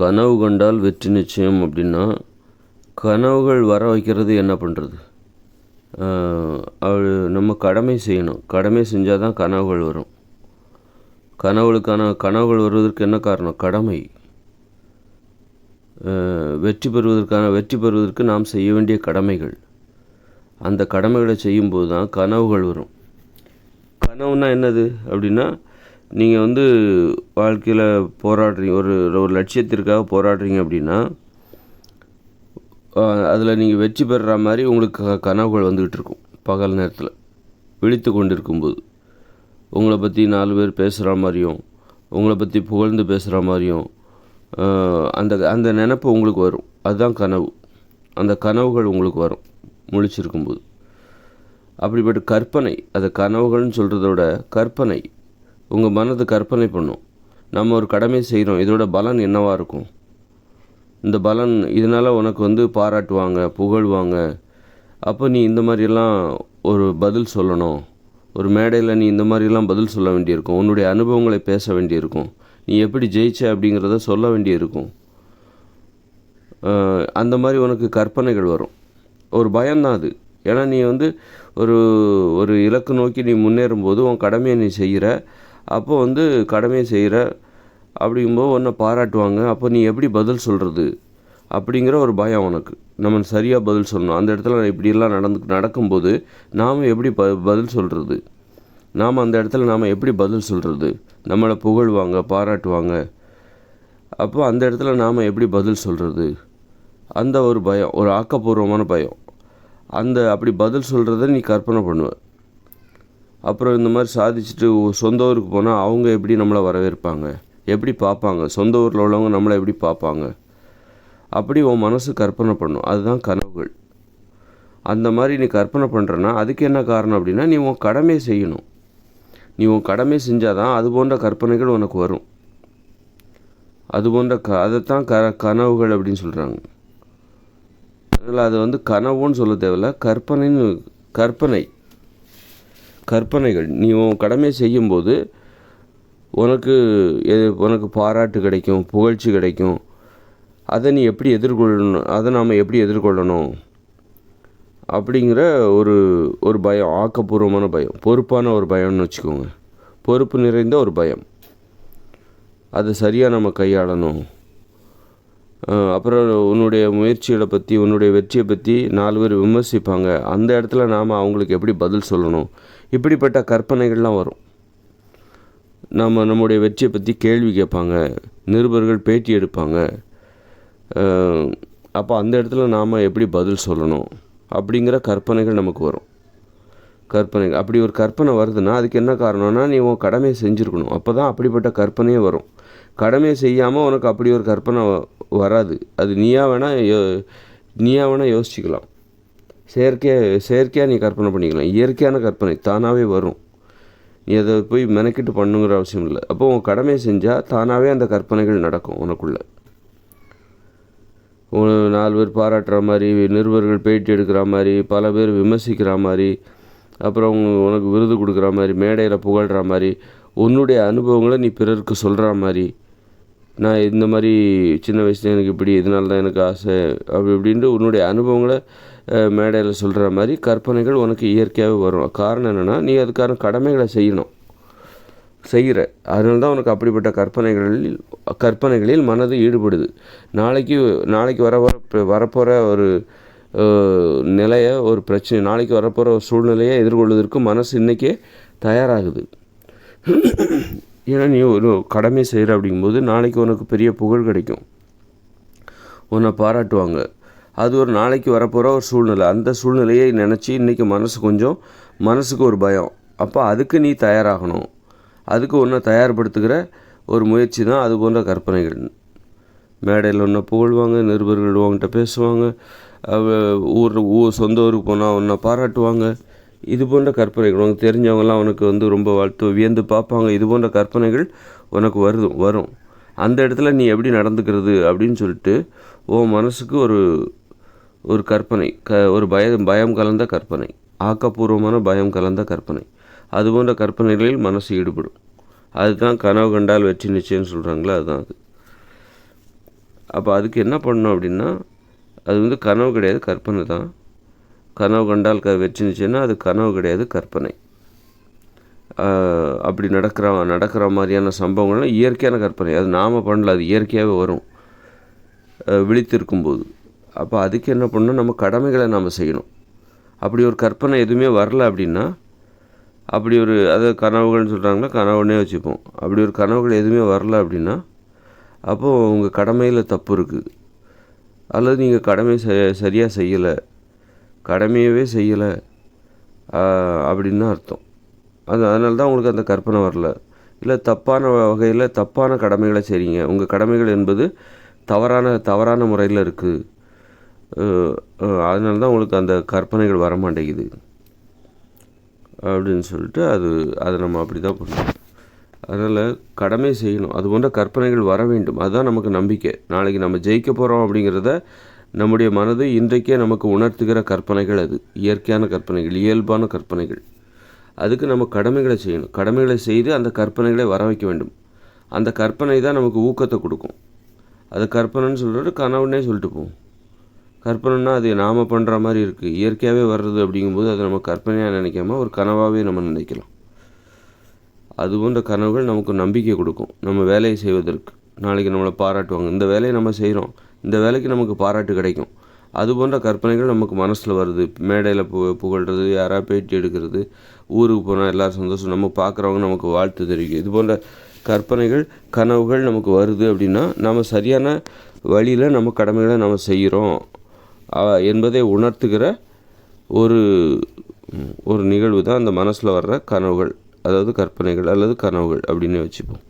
கனவு கண்டால் வெற்றி நிச்சயம் அப்படின்னா கனவுகள் வர வைக்கிறது என்ன பண்ணுறது அவள் நம்ம கடமை செய்யணும். கடமை செஞ்சால் தான் கனவுகள் வரும். கனவுகளுக்கான கனவுகள் வருவதற்கு என்ன காரணம்? கடமை. வெற்றி பெறுவதற்கான வெற்றி பெறுவதற்கு நாம் செய்ய வேண்டிய கடமைகள். அந்த கடமைகளை செய்யும்போது தான் கனவுகள் வரும். கனவுனா என்னது அப்படின்னா நீங்கள் வந்து வாழ்க்கையில் போராடுறீங்க ஒரு ஒரு லட்சியத்திற்காக போராடுறீங்க அப்படின்னா அதில் நீங்கள் வெற்றி பெறுற மாதிரி உங்களுக்கு க- கனவுகள் வந்துக்கிட்டு இருக்கும் பகல் நேரத்தில். விழித்து கொண்டிருக்கும்போது. உங்களை பற்றி நாலு பேர் பேசுகிற மாதிரியும் உங்களை பற்றி புகழ்ந்து பேசுகிற மாதிரியும் அந்த அந்த நினப்பு உங்களுக்கு வரும். அதுதான் கனவு. அந்த கனவுகள் உங்களுக்கு வரும் முழிச்சிருக்கும்போது. அப்படிப்பட்ட கற்பனை அதை கனவுகள்னு சொல்கிறத விட கற்பனை உங்கள் மனது கற்பனை பண்ணும். நம்ம ஒரு கடமை செய்கிறோம் இதோட பலன் என்னவாக இருக்கும்? இந்த பலன் இதனால் உனக்கு வந்து பாராட்டுவாங்க புகழ்வாங்க. அப்போ நீ இந்த மாதிரியெல்லாம் ஒரு பதில் சொல்லணும். ஒரு மேடையில் நீ இந்த மாதிரிலாம் பதில் சொல்ல வேண்டியிருக்கும். உன்னுடைய அனுபவங்களை பேச வேண்டியிருக்கும். நீ எப்படி ஜெயிச்ச அப்படிங்கிறத சொல்ல வேண்டியிருக்கும். அந்த மாதிரி உனக்கு கற்பனைகள் வரும். ஒரு பயம்தான் அது. ஏன்னா நீ வந்து ஒரு ஒரு இலக்கு நோக்கி நீ முன்னேறும்போது உன் கடமையை நீ செய்கிற அப்போ வந்து கடமையை செய்கிற அப்படிங்கும்போது உன்னை பாராட்டுவாங்க. அப்போ நீ எப்படி பதில் சொல்கிறது அப்படிங்கிற ஒரு பயம் உனக்கு. நம்ம சரியாக பதில் சொல்லணும். அந்த இடத்துல இப்படியெல்லாம் நடந்து நடக்கும்போது நாம் எப்படி ப பதில் சொல்கிறது நாம் அந்த இடத்துல நாம் எப்படி பதில் சொல்கிறது நம்மளை புகழ்வாங்க பாராட்டுவாங்க. அப்போ அந்த இடத்துல நாம் எப்படி பதில் சொல்கிறது அந்த ஒரு பயம் ஒரு ஆக்கப்பூர்வமான பயம். அந்த அப்படி பதில் சொல்கிறத நீ கற்பனை பண்ணுவேன் அப்புறம் இந்த மாதிரி சாதிச்சுட்டு சொந்த ஊருக்கு போனால் அவங்க எப்படி நம்மளை வரவேற்பாங்க? எப்படி பார்ப்பாங்க? சொந்த ஊரில் உள்ளவங்க நம்மளை எப்படி பார்ப்பாங்க? அப்படி உன் மனசு கற்பனை பண்ணும். அதுதான் கனவுகள். அந்த மாதிரி நீ கற்பனை பண்ணுறன்னா அதுக்கு என்ன காரணம் அப்படின்னா நீ உன் கடமையை செய்யணும். நீ உன் கடமை செஞ்சால் தான் அது போன்ற கற்பனைகள் உனக்கு வரும். அது போன்ற க அதைத்தான் க கனவுகள் அப்படின்னு சொல்கிறாங்க அதனால் அது வந்து கனவுன்னு சொல்ல தேவையில்ல கற்பனைன்னு கற்பனை. கற்பனைகள். நீ உன் கடமை செய்யும்போது உனக்கு எது உனக்கு பாராட்டு கிடைக்கும் புகழ்ச்சி கிடைக்கும். அதை நீ எப்படி எதிர்கொள்ளணும் அதை நாம் எப்படி எதிர்கொள்ளணும்? அப்படிங்கிற ஒரு ஒரு பயம் ஆக்கப்பூர்வமான பயம் பொறுப்பான ஒரு பயம்னு வச்சுக்கோங்க. பொறுப்பு நிறைந்த ஒரு பயம். அதை சரியாக நம்ம கையாளணும். அப்புறம் உன்னுடைய முயற்சிகளை பற்றி உன்னுடைய வெற்றியை பற்றி நாலு பேர் விமர்சிப்பாங்க. அந்த இடத்துல நாம் அவங்களுக்கு எப்படி பதில் சொல்லணும்? இப்படிப்பட்ட கற்பனைகள்லாம் வரும். நம்ம நம்முடைய வெற்றியை பற்றி கேள்வி கேட்பாங்க. நிருபர்கள் பேட்டி எடுப்பாங்க. அப்போ அந்த இடத்துல நாம் எப்படி பதில் சொல்லணும்? அப்படிங்கிற கற்பனைகள் நமக்கு வரும். கற்பனை அப்படி ஒரு கற்பனை வருதுன்னா அதுக்கு என்ன காரணம்னா நீ உன் கடமையை செஞ்சுருக்கணும். அப்போ தான் அப்படிப்பட்ட கற்பனையே வரும். கடமையை செய்யாமல் உனக்கு அப்படி ஒரு கற்பனை வராது. அது நீயா வேணால் யோ- நீயா வேணால் யோசிச்சுக்கலாம். செயற்கையாக செயற்கையாக நீ கற்பனை பண்ணிக்கலாம். இயற்கையான கற்பனை தானாகவே வரும். நீ அதை போய் மெனக்கிட்டு பண்ணுங்கிற அவசியம் இல்லை. அப்போ உன் கடமையை செஞ்சால் தானாகவே அந்த கற்பனைகள் நடக்கும் உனக்குள்ள. நாலு பேர் பாராட்டுற மாதிரி நிருபர்கள் பேட்டி எடுக்கிற மாதிரி பல பேர் விமர்சிக்கிற மாதிரி அப்புறம் உனக்கு விருது கொடுக்குற மாதிரி மேடையில் புகழ்கிற மாதிரி உன்னுடைய அனுபவங்களை நீ பிறருக்கு சொல்கிற மாதிரி நான் இந்த மாதிரி சின்ன வயசுல எனக்கு இப்படி இதனால தான் எனக்கு ஆசை அப்படி இப்படின்ட்டு உன்னுடைய அனுபவங்களை மேடையில் சொல்கிற மாதிரி கற்பனைகள் உனக்கு இயற்கையாகவே வரும். காரணம் என்னென்னா நீ அதுக்கான கடமைகளை செய்யணும். செய்கிற அதனால தான் உனக்கு அப்படிப்பட்ட கற்பனைகளில் கற்பனைகளில் மனது ஈடுபடுது. நாளைக்கு நாளைக்கு வர வர வரப்போகிற ஒரு நிலையை ஒரு பிரச்சனை நாளைக்கு வரப்போகிற ஒரு சூழ்நிலையை எதிர்கொள்வதற்கு மனசு இன்றைக்கே தயாராகுது. ஏன்னா நீ ஒரு கடமை செய்கிற அப்படிங்கும்போது நாளைக்கு உனக்கு பெரிய புகழ் கிடைக்கும். உன்னை பாராட்டுவாங்க. அது ஒரு நாளைக்கு வரப்போகிற ஒரு சூழ்நிலை. அந்த சூழ்நிலையை நினச்சி இன்றைக்கி மனசு கொஞ்சம் மனசுக்கு ஒரு பயம். அப்போ அதுக்கு நீ தயாராகணும். அதுக்கு ஒன்றை தயார்படுத்துகிற ஒரு முயற்சி தான் அது போன்ற கற்பனைகள். மேடையில் ஒன்றை புகழ்வாங்க நிருபர்கள் உங்கள்கிட்ட பேசுவாங்க. ஊர் ஊர் சொந்த ஊருக்கு போனால் உன்னை பாராட்டுவாங்க. இது போன்ற கற்பனைகள் உனக்கு தெரிஞ்சவங்கலாம் உனக்கு வந்து ரொம்ப வாழ்த்து வியந்து பார்ப்பாங்க. இது போன்ற கற்பனைகள் உனக்கு வருது வரும். அந்த இடத்துல நீ எப்படி நடந்துக்கிறது அப்படின்னு சொல்லிட்டு உன் மனசுக்கு ஒரு ஒரு கற்பனை க ஒரு பயம் பயம் கலந்த கற்பனை ஆக்கப்பூர்வமான பயம் கலந்த கற்பனை. அது போன்ற கற்பனைகளில் மனசு ஈடுபடும். அதுதான் கனவு கண்டால் வெற்றி நிச்சயம்னு சொல்கிறாங்களே அதுதான் அது. அப்போ அதுக்கு என்ன பண்ணணும் அப்படின்னா அது வந்து கனவு கிடையாது கற்பனை தான். கனவு கண்டால் க வெற்றினுச்சுன்னா அது கனவு கிடையாது கற்பனை. அப்படி நடக்கிற நடக்கிற மாதிரியான சம்பவங்கள்லாம் இயற்கையான கற்பனை. அது நாம் பண்ணல அது இயற்கையாகவே வரும். விழித்திருக்கும்போது அப்போ அதுக்கு என்ன பண்ணணும்? நம்ம கடமைகளை நாம் செய்யணும். அப்படி ஒரு கற்பனை எதுவுமே வரல அப்படின்னா அப்படி ஒரு அது கனவுகள்னு சொல்கிறாங்கன்னா கனவுன்னே வச்சுப்போம். அப்படி ஒரு கனவுகள் எதுவுமே வரல அப்படின்னா அப்போது உங்கள் கடமையில் தப்பு இருக்குது அல்லது நீங்கள் கடமை ச சரியாக செய்யலை. கடமையவே செய்யலை. அப்படின்னு தான் அர்த்தம். அது அதனால தான் உங்களுக்கு அந்த கற்பனை வரல. இல்லை தப்பான வகையில் தப்பான கடமைகளை செய்கிறீங்க உங்கள் கடமைகள் என்பது தவறான தவறான முறையில் இருக்குது அதனால தான் உங்களுக்கு அந்த கற்பனைகள் வர மாட்டேங்குது. அப்படின்னு சொல்லிட்டு அது அதை நம்ம அப்படி தான் பண்ணணும். அதனால் கடமை செய்யணும். அது போன்ற கற்பனைகள் வர வேண்டும். அதுதான் நமக்கு நம்பிக்கை. நாளைக்கு நம்ம ஜெயிக்க போகிறோம் அப்படிங்கிறத நம்முடைய மனது இன்றைக்கே நமக்கு உணர்த்துகிற கற்பனைகள் அது. இயற்கையான கற்பனைகள் இயல்பான கற்பனைகள். அதுக்கு நம்ம கடமைகளை செய்யணும். கடமைகளை செய்து அந்த கற்பனைகளை வர வைக்க வேண்டும். அந்த கற்பனை தான் நமக்கு ஊக்கத்தை கொடுக்கும். அது கற்பனைன்னு சொல்கிறது கனவுன்னே சொல்லிட்டு போவோம் கற்பனைன்னா அது நாம் பண்ணுற மாதிரி இருக்குது இயற்கையாகவே வர்றது அப்படிங்கும்போது அதை நம்ம கற்பனையாக நினைக்காம ஒரு கனவாகவே நம்ம நினைக்கலாம். அது போன்ற கனவுகள் நமக்கு நம்பிக்கை கொடுக்கும். நம்ம வேலையை செய்வதற்கு. நாளைக்கு நம்மளை பாராட்டுவாங்க. இந்த வேலையை நம்ம செய்கிறோம் இந்த வேலைக்கு நமக்கு பாராட்டு கிடைக்கும். அது போன்ற கற்பனைகள் நமக்கு மனசில் வருது. மேடையில் பு புகழ்கிறது யாராவது பேட்டி எடுக்கிறது ஊருக்கு போனால் எல்லோரும் சந்தோஷம். நம்ம பார்க்குறவங்க நமக்கு வாழ்த்து தெரிவிக்கும். இது போன்ற கற்பனைகள் கனவுகள் நமக்கு வருது அப்படின்னா நம்ம சரியான வழியில் நம்ம கடமைகளை நம்ம செய்கிறோம் என்பதை உணர்த்துகிற ஒரு ஒரு நிகழ்வு தான் அந்த மனசில் வர்ற கனவுகள். அதாவது கற்பனைகள் அல்லது கனவுகள் அப்படின்னு வச்சுப்போம்.